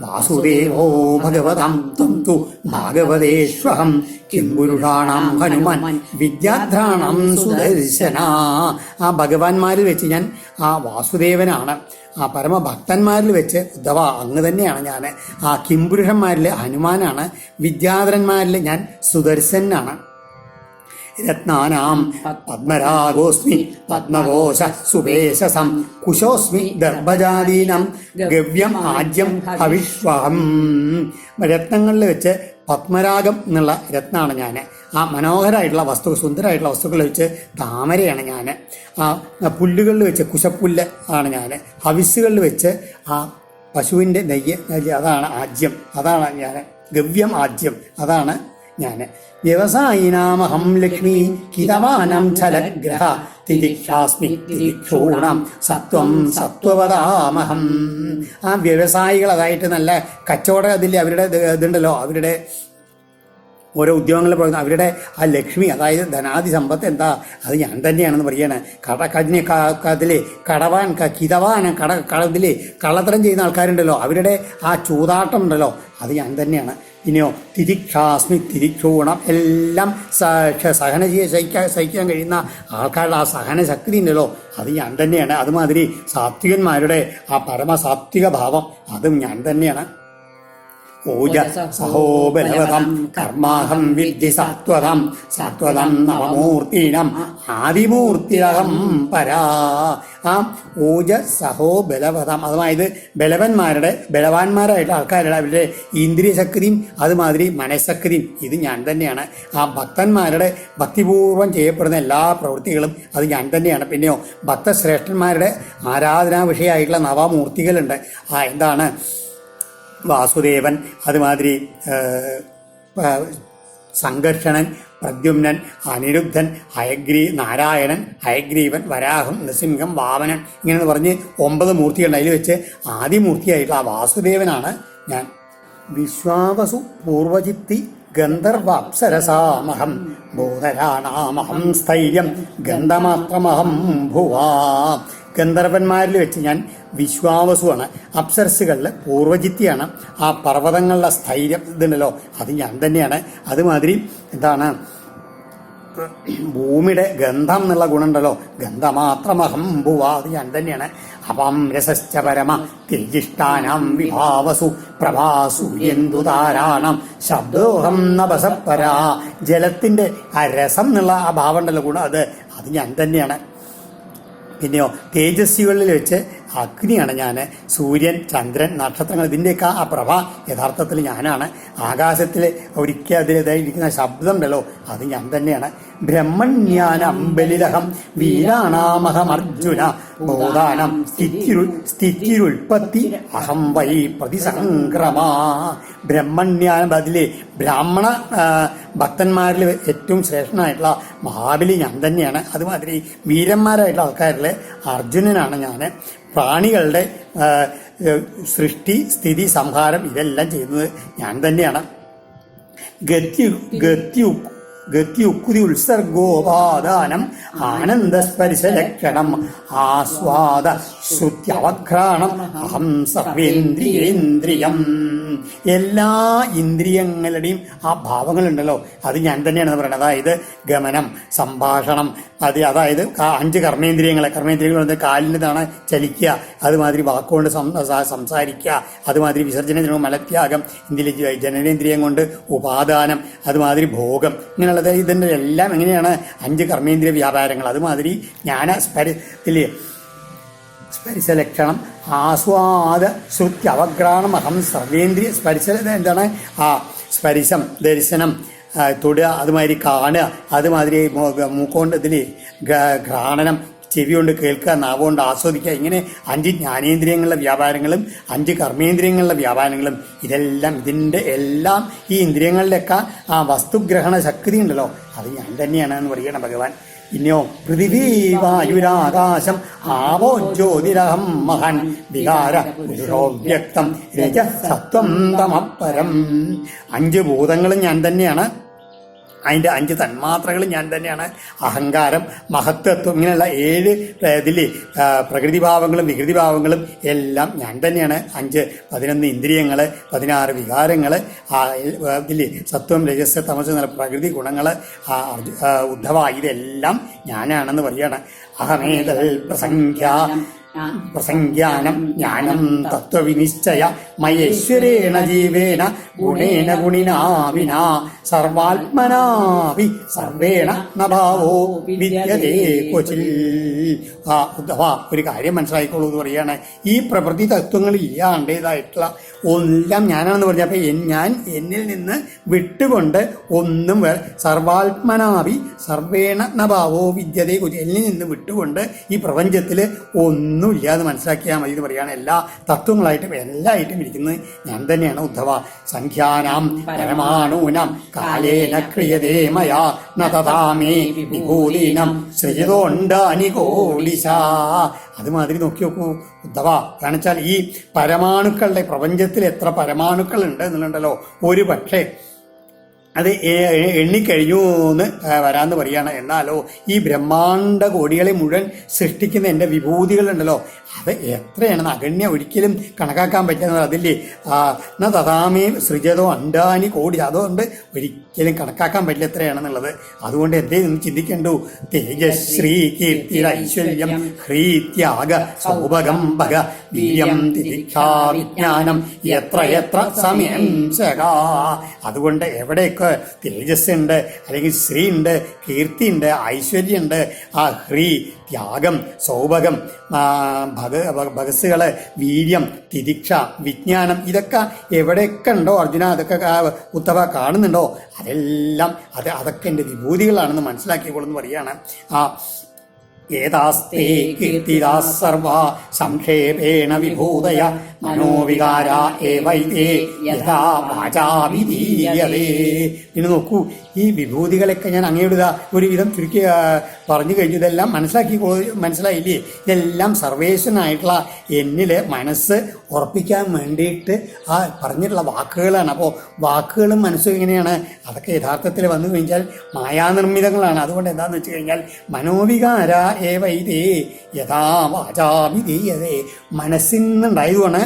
വാസുദേവോ ഭഗവതം ത്വം തു ഭാഗവതേഷ്വഹം കിം പുരുഷാണാം ഹനുമാൻ വിദ്യാധ്രാണം സുദർശന. ആ ഭഗവാന്മാരിൽ വെച്ച് ഞാൻ ആ വാസുദേവനാണ്. ആ പരമഭക്തന്മാരിൽ വെച്ച് ഉദ്ധവ അങ്ങ് തന്നെയാണ് ഞാൻ. ആ കിംപുരുഷന്മാരിൽ ഹനുമാനാണ്. വിദ്യാധരന്മാരിൽ ഞാൻ സുദർശനാണ്. രത്നാനാം പത്മരാഗോസ്മി പത്മകോശ സുപേശസം കുശോസ്മി ഗർഭജാതീനം ഗവ്യം ആദ്യം ഹവിഷ്വഹം. രത്നങ്ങളിൽ വെച്ച് പത്മരാഗം എന്നുള്ള രത്നമാണ് ഞാൻ. ആ മനോഹരമായിട്ടുള്ള വസ്തു സുന്ദരമായിട്ടുള്ള വസ്തുക്കളിൽ വെച്ച് താമരയാണ് ഞാൻ. ആ പുല്ലുകളിൽ വെച്ച് കുശപ്പുല്ല് ആണ് ഞാൻ. ഹവിസ്സുകളിൽ വെച്ച് ആ പശുവിന്റെ നെയ്യ് അതാണ് ആദ്യം അതാണ് ഞാൻ. ഗവ്യം ആദ്യം അതാണ് ഞാൻ വ്യവസായിനാമഹം ലക്ഷ്മി കിതവാനം ചലഗ്രഹ തിരിക്ഷാസ്മി തിരിക്ഷൂണം സത്വം സത്വവതാമഹം ആ വ്യവസായികൾ അതായിട്ട് നല്ല കച്ചവട അതിൽ അവരുടെ ഇതുണ്ടല്ലോ അവരുടെ ഓരോ ഉദ്യോഗങ്ങളിൽ പറയുന്നത് അവരുടെ ആ ലക്ഷ്മി അതായത് ധനാദി സമ്പത്ത് എന്താ? അത് ഞാൻ തന്നെയാണെന്ന് കട കജിനെ അതിൽ കടവാൻ കിതവാൻ കട കളതിലെ കള്ളത്തരം ചെയ്യുന്ന ആൾക്കാരുണ്ടല്ലോ. അവരുടെ ആ ചൂതാട്ടം ഉണ്ടല്ലോ. അത് ഞാൻ തന്നെയാണ്. ഇനിയോ തിരിക്ഷാസ്മി തിരിക്ഷൂണം എല്ലാം സഹന സഹിക്കാൻ സഹിക്കാൻ കഴിയുന്ന ആൾക്കാരുടെ ആ സഹന ശക്തി ഉണ്ടല്ലോ. അത് ഞാൻ തന്നെയാണ്. അതുമാതിരി സാത്വികന്മാരുടെ ആ പരമസാത്വിക ഭാവം അതും ഞാൻ തന്നെയാണ്. ഊജ സഹോബലവതം കർമാഹം വിദ്യ സത്വതം സത്വതം നവമൂർത്തിനം ആദിമൂർത്തിരഹം പരാ. ആ ഊജ സഹോ ബലവതം അതുമായത് ബലവന്മാരുടെ ബലവാന്മാരായിട്ട് ആൾക്കാരുടെ അവരുടെ ഇന്ദ്രിയ ശക്തിയും അതുമാതിരി മനഃശക്തിയും. ഇത് ഞാൻ തന്നെയാണ്. ആ ഭക്തന്മാരുടെ ഭക്തിപൂർവം ചെയ്യപ്പെടുന്ന എല്ലാ പ്രവൃത്തികളും അത് ഞാൻ തന്നെയാണ്. പിന്നെയോ ഭക്തശ്രേഷ്ഠന്മാരുടെ ആരാധനാ വിഷയമായിട്ടുള്ള നവമൂർത്തികളുണ്ട്. ആ എന്താണ്? വാസുദേവൻ അതുമാതിരി സംഘർഷണൻ പ്രദ്യുമ്നൻ അനിരുദ്ധൻ ഹയഗ്രീ നാരായണൻ ഹയഗ്രീവൻ വരാഹം നൃസിംഹം വാമനൻ ഇങ്ങനെ പറഞ്ഞ് ഒമ്പത് മൂർത്തികളുണ്ട്. അതിൽ വെച്ച് ആദിമൂർത്തിയായിട്ടുള്ള ആ വാസുദേവനാണ് ഞാൻ. വിശ്വാവസു പൂർവചിത്തി ഗന്ധർവാപ്സരസാമഹം ബോധരാണാമഹം സ്ഥൈര്യം ഗന്ധമാത്രമഹം ഭുവാ. ഗന്ധർവന്മാരിൽ വെച്ച് ഞാൻ വിശ്വാവസുവാണ്. അപ്സർസുകളിലെ പൂർവജിത്തിയാണ് ആ പർവതങ്ങളിലെ സ്ഥൈര്യം ഇതുണ്ടല്ലോ. അത് ഞാൻ തന്നെയാണ്. അതുമാതിരി എന്താണ്? ഭൂമിയുടെ ഗന്ധം എന്നുള്ള ഗുണമുണ്ടല്ലോ. ഗന്ധമാത്രമഹം ഭുവ. അത് ഞാൻ തന്നെയാണ്. അപ്പം രസശ്ച പരമ തിരിഷ്ടാനാം വിഭാവസു പ്രഭാസു എന്തു താരാണം ശബ്ദോഹം നഭസപ്പരാ. ജലത്തിന്റെ ആ രസം എന്നുള്ള ആ ഭാവം ഉണ്ടല്ലോ ഗുണം. അത് അത് ഞാൻ തന്നെയാണ്. പിന്നെയോ തേജസ്വികളിൽ വെച്ച് അഗ്നിയാണ് ഞാൻ സൂര്യൻ ചന്ദ്രൻ നക്ഷത്രങ്ങൾ. ഇതിന്റെയൊക്കെ ആ പ്രഭ യഥാർത്ഥത്തിൽ ഞാനാണ്. ആകാശത്തിൽ ഒരിക്കൽ ശബ്ദം ഉണ്ടല്ലോ അത് ഞാൻ തന്നെയാണ്. ബ്രഹ്മണ്യാന അമ്പലിലഹം വീരാണാമഹം അർജുന ബോധാനം സ്ഥിതിരു സ്ഥിതിരുൽപ്പത്തി അഹം വൈ പ്രതിസംക്രമാ. ബ്രഹ്മണ്യാന അതിലെ ബ്രാഹ്മണ ഭക്തന്മാരിൽ ഏറ്റവും ശ്രേഷ്ഠനായിട്ടുള്ള മഹാബലി ഞാൻ തന്നെയാണ്. അതുമാതിരി വീരന്മാരായിട്ടുള്ള ആൾക്കാരിൽ അർജുനനാണ് ഞാൻ പ്രാണികളുടെ സൃഷ്ടി സ്ഥിതി സംഹാരം ഇതെല്ലാം ചെയ്യുന്നത് ഞാൻ തന്നെയാണ്. ഗത്യു ഗതി ഗത്യുക്കുതി ഉത്സർഗോപാദാനം. ലക്ഷണം ആസ്വാദ ശ്രുത്യവഘ്രാണം അഹം സർവേന്ദ്രിയേന്ദ്രിയം. എല്ലാ ഇന്ദ്രിയങ്ങളുടെയും ആ ഭാവങ്ങളുണ്ടല്ലോ. അത് ഞാൻ തന്നെയാണ് പറയുന്നത് അതായത് ഗമനം സംഭാഷണം അത് അതായത് അഞ്ച് കർമ്മേന്ദ്രിയങ്ങളെ. കർമ്മേന്ദ്രിയങ്ങൾ വന്ന് കാലിന്റെതാണ് ചലിക്കുക. അതുമാതിരി വാക്കുകൊണ്ട് സംസാരിക്കുക. അതുമാതിരി വിസർജന മലത്യാഗം ഇന്ത്യയിലെ ജനനേന്ദ്രിയം കൊണ്ട് ഉപാദാനം. അതുമാതിരി ഭോഗം. ഇങ്ങനെയുള്ളത് ഇതിന്റെ എല്ലാം എങ്ങനെയാണ് അഞ്ച് കർമ്മേന്ദ്രിയ വ്യാപാരങ്ങൾ. അതുമാതിരി ജ്ഞാന സ്പരിശ സ്പരിശലക്ഷണം ആസ്വാദ ശ്രുതി അവഗ്രാണം അഹം സർവേന്ദ്രിയ സ്പരിശ എന്താണ്? ആ സ്പരിശം ദർശനം തൊടുക അതുമാതിരി കാണുക അതുമാതിരി മൂക്കൊണ്ട് ഇതിൽ ഘ്രാണനം ചെവി കൊണ്ട് കേൾക്കുക നാവുകൊണ്ട് ആസ്വദിക്കുക ഇങ്ങനെ അഞ്ച് ജ്ഞാനേന്ദ്രിയങ്ങളുടെ വ്യാപാരങ്ങളും അഞ്ച് കർമ്മേന്ദ്രിയങ്ങളുടെ വ്യാപാരങ്ങളും ഇതെല്ലാം ഇതിന്റെ എല്ലാം ഈ ഇന്ദ്രിയങ്ങളിലൊക്കെ ആ വസ്തുഗ്രഹണ ശക്തി ഉണ്ടല്ലോ അത് ഞാൻ തന്നെയാണ് എന്ന് പറയണം ഭഗവാൻ. ഇനിയോ പൃഥിവീ വായുരാകാശം ആവോ ജ്യോതിരഹം മഹൻ വികാര വ്യക്തം രജ സത്വം തമപ്പരം അഞ്ച് ഭൂതങ്ങളും ഞാൻ തന്നെയാണ് അതിന്റെ അഞ്ച് തന്മാത്രകൾ ഞാൻ തന്നെയാണ്. അഹങ്കാരം മഹത്വത്വം ഇങ്ങനെയുള്ള ഏഴ് ഇതിൽ പ്രകൃതി ഭാവങ്ങളും വികൃതി ഭാവങ്ങളും എല്ലാം ഞാൻ തന്നെയാണ്. അഞ്ച് പതിനൊന്ന് ഇന്ദ്രിയങ്ങൾ പതിനാറ് വികാരങ്ങൾ ഇതിൽ സത്വം രജസ് തമസ് എന്നുള്ള പ്രകൃതി ഗുണങ്ങൾ ഉദ്ധവ ഇതെല്ലാം ഞാനാണെന്ന് പറയുകയാണ് അഹമേതൽ പ്രസംഖ്യ പ്രസംഖ്യാനം ജ്ഞാനം തത്വവിനിശ്ചയ മയേശ്വരേണ ജീവേന ഗുണേന ഗുണിനാ വിനാ സർവാത്മനാവി സർവേണ നഭാവോ വിദ്യതേ കൊച്ചിൽ ആ ഉദ്ധവ ഒരു കാര്യം മനസ്സിലായിക്കോളൂ എന്ന് പറയാണ് ഈ പ്രകൃതി തത്വങ്ങൾ ഇല്ലാണ്ടേതായിട്ടുള്ള എല്ലാം ഞാനാണെന്ന് പറഞ്ഞപ്പോൾ ഞാൻ എന്നിൽ നിന്ന് വിട്ടുകൊണ്ട് ഒന്നും സർവാത്മനാവി സർവേണ നഭാവോ വിദ്യതേ കുറിച്ച് എന്നിൽ നിന്ന് വിട്ടുകൊണ്ട് ഈ പ്രപഞ്ചത്തിൽ ഒന്നുമില്ല എന്ന് മനസ്സിലാക്കിയാൽ മതി എന്ന് പറയുകയാണ് എല്ലാ തത്വങ്ങളായിട്ടും എല്ലായിട്ടും ഇരിക്കുന്നത് ഞാൻ തന്നെയാണ് ഉദ്ധവ. സംഖ്യാനാം പരമാണൂനാം കാലേന ക്രിയതേ മയാ നതതാമേ വിഭൂതീനം അതുമാതിരി നോക്കി നോക്കൂ ഉദ്ധവ. കാരണം വെച്ചാൽ ഈ പരമാണുക്കളുടെ പ്രപഞ്ചത്തിൽ എത്ര പരമാണുക്കൾ ഉണ്ട് എന്നുണ്ടല്ലോ ഒരു പക്ഷേ അത് എണ്ണിക്കഴിഞ്ഞു എന്ന് വരാമെന്ന് പറയാണ്. എന്നാലോ ഈ ബ്രഹ്മാണ്ഡ കോടികളെ മുഴുവൻ സൃഷ്ടിക്കുന്ന എന്റെ വിഭൂതികളുണ്ടല്ലോ. അത് എത്രയാണെന്ന് അഗണ്യ ഒരിക്കലും കണക്കാക്കാൻ പറ്റുന്നത് അതില്ലേ? ആ, ന തഥാമേ സൃജതോ അണ്ടാനി കോടി. അതുകൊണ്ട് ഒരിക്കലും കണക്കാക്കാൻ പറ്റില്ല എത്രയാണെന്നുള്ളത്. അതുകൊണ്ട് എന്തേ നിന്ന് ചിന്തിക്കണ്ടു. തേജശ്രീ കീർത്തി ഐശ്വര്യം ഹ്രീ ത്യാഗ സൗഭകം ഭഗ വീര്യം തിരിക്ഷാ വിജ്ഞാനം. എത്ര എത്ര സമയം അതുകൊണ്ട് എവിടെയൊക്കെ തേജസ് ഉണ്ട് അല്ലെങ്കിൽ ശ്രീ ഉണ്ട് കീർത്തി ഉണ്ട് ഐശ്വര്യം ഉണ്ട് ആ ഹ്രീ ത്യാഗം സൗഭകം ഭഗ ഭഗസ്സുകൾ വീര്യം തിരിക്ഷ വിജ്ഞാനം ഇതൊക്കെ എവിടെയൊക്കെ ഉണ്ടോ അർജുന അതൊക്കെ ഉത്തവ കാണുന്നുണ്ടോ? അതെല്ലാം അത് അതൊക്കെ എന്റെ വിഭൂതികളാണെന്ന് മനസ്സിലാക്കിക്കോളെന്ന് പറയാണ് ആ ഏതാസ്തേ കീർത്തിദാ സർവ സംക്ഷേപേണ വിഭൂതയ മനോവികാര ഏവൈതേ ഇനി നോക്കൂ ഈ വിഭൂതികളൊക്കെ ഞാൻ അങ്ങയുടെ ഒരു ഒരുവിധം ചുരുക്കി പറഞ്ഞു കഴിഞ്ഞു. ഇതെല്ലാം മനസ്സിലാക്കി മനസ്സിലായില്ലേ? ഇതെല്ലാം സർവേശ്വനായിട്ടുള്ള എന്നിൽ മനസ്സ് ഉറപ്പിക്കാൻ വേണ്ടിയിട്ട് ആ പറഞ്ഞിട്ടുള്ള വാക്കുകളാണ്. അപ്പോൾ വാക്കുകളും മനസ്സും എങ്ങനെയാണ് അതൊക്കെ യഥാർത്ഥത്തിൽ വന്നു കഴിഞ്ഞാൽ മായാനിർമ്മിതങ്ങളാണ്. അതുകൊണ്ട് എന്താണെന്ന് വെച്ച് കഴിഞ്ഞാൽ മനോവികാര ഏവ ഇതേ യഥാ വാചാവിധീയതേ. മനസ്സിൽ നിന്നുണ്ടായതുമാണ്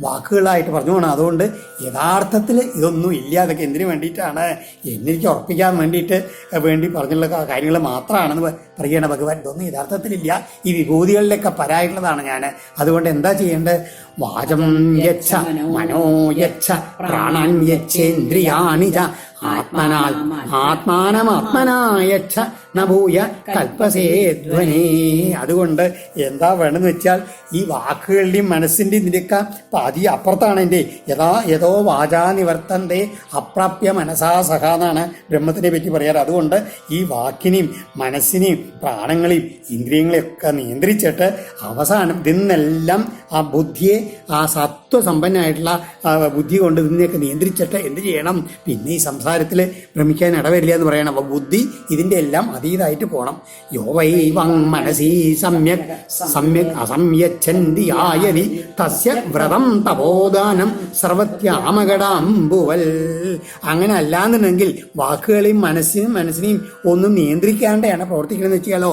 വാക്കുകളായിട്ട് പറഞ്ഞു പോകണം അതുകൊണ്ട് യഥാർത്ഥത്തിൽ ഇതൊന്നും ഇല്ല. അതൊക്കെ എന്തിനു വേണ്ടിയിട്ടാണ്? എന്നെനിക്ക് ഉറപ്പിക്കാൻ വേണ്ടിയിട്ട് വേണ്ടി പറഞ്ഞുള്ള കാര്യങ്ങൾ മാത്രമാണെന്ന് പറയണ ഭഗവാൻ. ഇതൊന്നും യഥാർത്ഥത്തിലില്ല ഈ വിഭൂതികളിലൊക്കെ പരായിട്ടുള്ളതാണ് ഞാൻ. അതുകൊണ്ട് എന്താ ചെയ്യേണ്ടത്? വാചം യച്ഛ മനോ യച്ഛ പ്രാണൻ യച്ഛേന്ദ്രിയാണിജ ആത്മനാൽ ആത്മാനമാത്മനായച്ഛ നഭൂയ കൽപ്പസേധ്വനേ അതുകൊണ്ട് എന്താ വേണമെന്ന് വെച്ചാൽ ഈ വാക്കുകളുടെയും മനസ്സിന്റെയും ഇതിന്റെയൊക്കെ പാതി അപ്പുറത്താണ് എന്റെ. യഥാ യഥോ വാചാ നിവർത്തന്റെ അപ്രാപ്യ മനസാ സഹ എന്നാണ് ബ്രഹ്മത്തിനെ പറ്റി പറയാറ്. അതുകൊണ്ട് ഈ വാക്കിനെയും മനസ്സിനെയും പ്രാണങ്ങളെയും ഇന്ദ്രിയങ്ങളെയും ഒക്കെ നിയന്ത്രിച്ചിട്ട് അവസാനം ഇതിന്നെല്ലാം ആ ബുദ്ധിയെ ആ സത്വസമ്പന്നമായിട്ടുള്ള ആ ബുദ്ധി കൊണ്ട് ഇതിനെയൊക്കെ നിയന്ത്രിച്ചിട്ട് എന്ത് ചെയ്യണം? പിന്നെ ഈ സംസാരത്തിൽ ഭ്രമിക്കാൻ ഇടവരില്ല എന്ന് പറയണം. അപ്പോൾ ബുദ്ധി ഇതിന്റെ എല്ലാം അതീതായിട്ട് പോകണം യോ വൈ മനസി സമ്യക് സമ്യക് അസംയച്ഛന്തി ആയതി തസ്യ വ്രതം തപോദാനം സർവത്യാമകടാംബുവൽ. അങ്ങനെ അല്ലാന്നുണ്ടെങ്കിൽ വാക്കുകളെയും മനസ്സിനും മനസ്സിനെയും ഒന്നും നിയന്ത്രിക്കാണ്ടാണ് പ്രവർത്തിക്കണമെന്ന് വെച്ചാലോ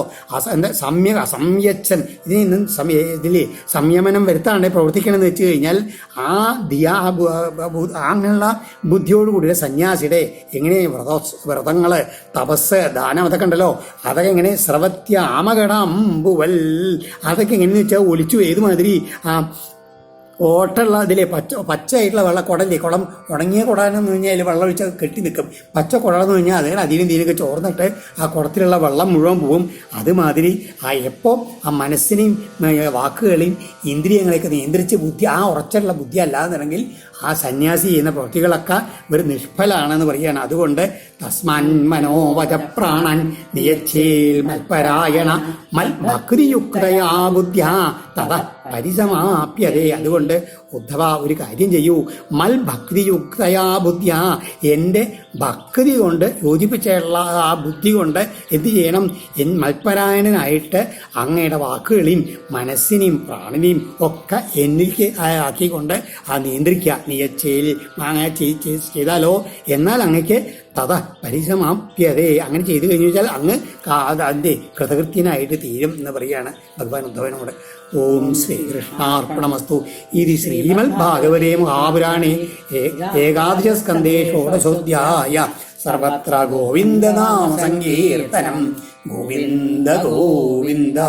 സമ്യ അസംയച്ഛൻ ഇതിൽ നിന്നും സമയ ഇതിൽ സംയമനം വരുത്താണ്ട് പ്രവർത്തിക്കണമെന്ന് വെച്ച് കഴിഞ്ഞാൽ ആ ദിയാ അങ്ങനെയുള്ള ബുദ്ധിയോടുകൂടിയ സന്യാസിയുടെ എങ്ങനെ വ്രത വ്രതങ്ങൾ തപസ് ദാനം അതൊക്കെ ഉണ്ടല്ലോ അതൊക്കെ എങ്ങനെ സ്രവത്യ ആമകടാംബുവൽ അതൊക്കെ എങ്ങനെയെന്ന് വെച്ചാൽ ഒലിച്ചു ഏതുമാതിരി ആ ഓട്ടുള്ള അതിലെ പച്ച പച്ചയായിട്ടുള്ള വെള്ളം കുടല്ലേ കുളം ഉണങ്ങിയ കുടാനെന്ന് കഴിഞ്ഞാൽ അതിൽ വെള്ളം ഒഴിച്ചാൽ കെട്ടി നിൽക്കും പച്ച കുടമെന്ന് കഴിഞ്ഞാൽ അതിന് അതിനും ഇതിനൊക്കെ ചോർന്നിട്ട് ആ കുടത്തിലുള്ള വെള്ളം മുഴുവൻ പോവും. അതുമാതിരി ആ എപ്പോൾ ആ മനസ്സിനെയും വാക്കുകളെയും ഇന്ദ്രിയങ്ങളെയൊക്കെ നിയന്ത്രിച്ച് ബുദ്ധി ആ ഉറച്ചുള്ള ബുദ്ധി അല്ലാന്നുണ്ടെങ്കിൽ ആ സന്യാസി ചെയ്യുന്ന പ്രവൃത്തികളൊക്കെ ഒരു നിഷ്ഫലാണെന്ന് പറയുകയാണ്. അതുകൊണ്ട് തസ്മാൻ മനോവചപ്രാണൻ നിയച്ചേൽ മൽപരായണ മൽ ഭക്തിയുക്തയാ ബുദ്ധ്യ തഥ പരിസമാപ്യതേ. അതുകൊണ്ട് ഉദ്ധവ ഒരു കാര്യം ചെയ്യൂ. മൽ ഭക്തിയുക്തയാ ബുദ്ധ്യ. എന്റെ ഭക്തി കൊണ്ട് യോജിപ്പിച്ചുള്ള ആ ബുദ്ധി കൊണ്ട് എന്ത് ചെയ്യണം? എൻ മൽപരായണനായിട്ട് അങ്ങയുടെ വാക്കുകളെയും മനസ്സിനെയും പ്രാണനെയും ഒക്കെ എനിക്ക് ആക്കിക്കൊണ്ട് ആ നിയന്ത്രിക്കുക. നിയച്ചയിൽ അങ്ങനെ ചെയ്- ചെയ്- ചെയ്താലോ? എന്നാൽ അങ്ങക്ക് തഥ പരിസമാപ്യതേ. അങ്ങനെ ചെയ്തു കഴിഞ്ഞു വെച്ചാൽ അങ്ങ് അതിന്റെ കൃതകൃത്യനായിട്ട് തീരും എന്ന് പറയുകയാണ് ഭഗവാൻ ഉദ്ധവനോട്. ഓം ശ്രീകൃഷ്ണാർപ്പണമസ്തു. ഇത് ശ്രീമൽ ഭാഗവതേ മഹാപുരാണേ ഏകാദശ ഷോഡശോധ്യായ സർവത്ര ഗോവിന്ദനാമ സങ്കീർത്തനം ഗോവിന്ദ ഗോവിന്ദ